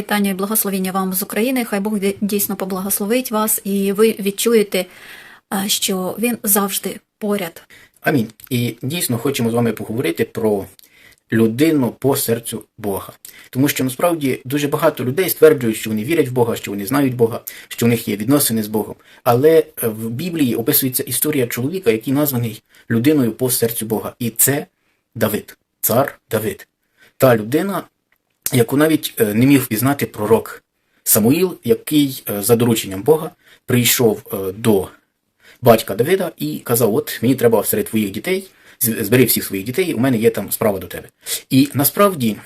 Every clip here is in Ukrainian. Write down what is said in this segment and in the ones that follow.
Вітання і благословіння вам з України. Хай Бог дійсно поблагословить вас, і ви відчуєте, що він завжди поряд. Амінь. І дійсно хочемо з вами поговорити про людину по серцю Бога. Тому що насправді дуже багато людей стверджують, що вони вірять в Бога, що вони знають Бога, що у них є відносини з Богом. Але е, в Біблії описується історія чоловіка, який названий людиною по серцю Бога. І це Давид, цар Давид. Та людина, яку навіть е, не міг впізнати пророк Самуїл, який е, за дорученням Бога прийшов е, до батька Давида і казав: От мені треба серед твоїх дітей, збери всіх своїх дітей, у мене є там справа до тебе. І насправді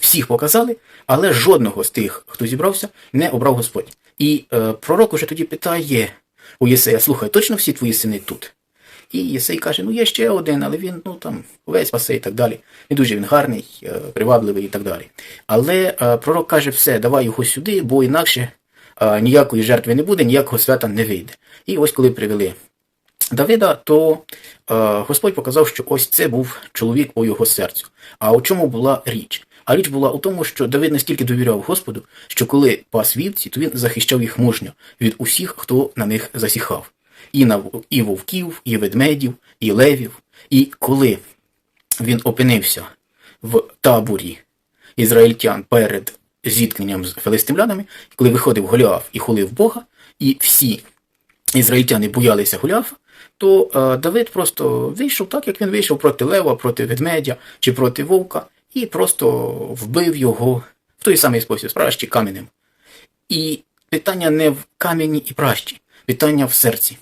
всіх показали, але жодного з тих, хто зібрався, не обрав Господь. І пророк уже тоді питає у Єсея: слухай, точно всі твої сини тут? І Єсей каже: ну є ще один, але він ну там весь пасе і так далі. Не дуже він гарний, е, привабливий і так далі. Але е, пророк каже: все, давай його сюди, бо інакше е, ніякої жертви не буде, ніякого свята не вийде. І ось коли привели Давида, то Господь показав, що ось це був чоловік по його серцю. А у чому була річ? А річ була у тому, що Давид настільки довіряв Господу, що коли пас вівці, то він захищав їх мужньо від усіх, хто на них засіхав. І, на, і вовків, і ведмедів, і левів. І коли він опинився в таборі ізраїльтян перед зіткненням з филистимлянами, коли виходив Голіаф і хулив Бога, і всі ізраїльтяни боялися Голіафа, то е, Давид просто вийшов так, як він вийшов проти лева, проти ведмедя чи проти вовка, і просто вбив його в той самий спосіб, пращі каменем. І питання не в камені і пращі, питання в серці.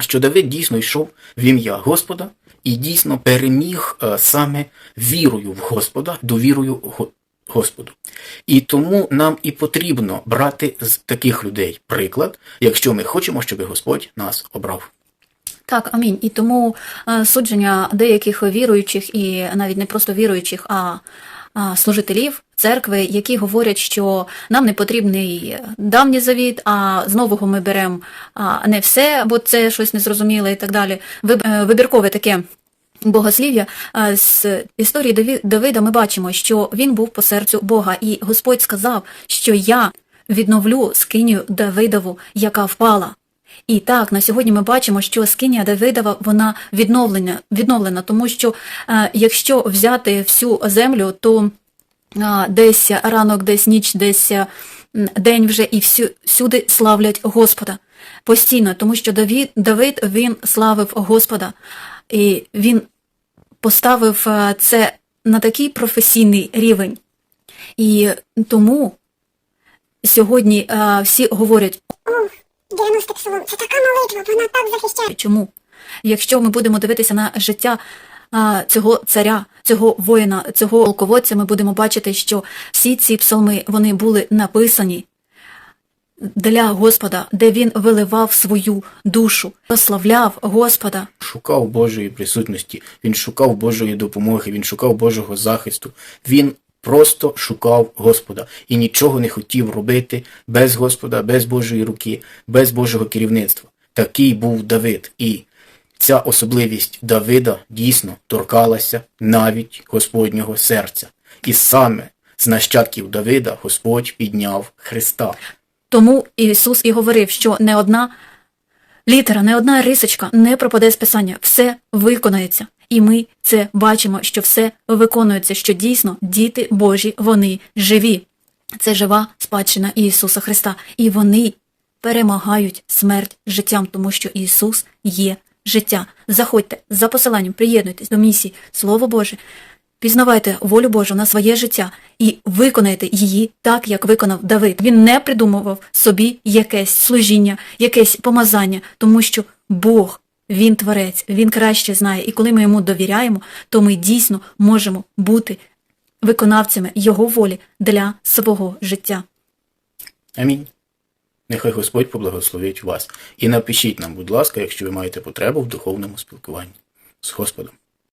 Що Давид дійсно йшов в ім'я Господа і дійсно переміг е, саме вірою в Господа, довірою Господу. І тому нам і потрібно брати з таких людей приклад, якщо ми хочемо, щоб Господь нас обрав. Так, амінь. І тому е, судження деяких віруючих і навіть не просто віруючих, а, а служителів церкви, які говорять, що нам не потрібний давній завіт, а з нового ми беремо не все, бо це щось незрозуміле і так далі. Е, Вибіркове таке. Богослів'я Е, з історії Давида ми бачимо, що він був по серцю Бога, і Господь сказав, що я відновлю скиню Давидову, яка впала. І так, на сьогодні ми бачимо, що скиня Давидова вона відновлена, відновлена. Тому що е, якщо взяти всю землю, то а, десь ранок, десь ніч, десь е, день вже і всю, всюди славлять Господа. Постійно, тому що Давид, Давид він славив Господа, і він поставив е, це на такий професійний рівень. І тому сьогодні е, всі говорять, 90 псалом. Це така молитва, вона так захищає. Чому? Якщо ми будемо дивитися на життя а, цього царя, цього воїна, цього полководця, ми будемо бачити, що всі ці псалми вони були написані для Господа, де він виливав свою душу, прославляв Господа. Шукав Божої присутності, він шукав Божої допомоги, він шукав Божого захисту. Він просто шукав Господа і нічого не хотів робити без Господа, без Божої руки, без Божого керівництва. Такий був Давид. І ця особливість Давида дійсно торкалася навіть Господнього серця. І саме з нащадків Давида Господь підняв Христа. Тому Ісус і говорив, що не одна літера, не одна рисочка не пропаде з писання, все виконається. І ми це бачимо, що все виконується, що дійсно діти Божі, вони живі. Це жива спадщина Ісуса Христа. І вони перемагають смерть життям, тому що Ісус є життя. Заходьте за посиланням, приєднуйтесь до місії Слово Боже. Пізнавайте волю Божу на своє життя і виконайте її так, як виконав Давид. Він не придумував собі якесь служіння, якесь помазання, тому що Бог, Він творець, Він краще знає. І коли ми йому довіряємо, то ми дійсно можемо бути виконавцями Його волі для свого життя. Амінь. Нехай Господь поблагословить вас. І напишіть нам, будь ласка, якщо ви маєте потребу в духовному спілкуванні з Господом.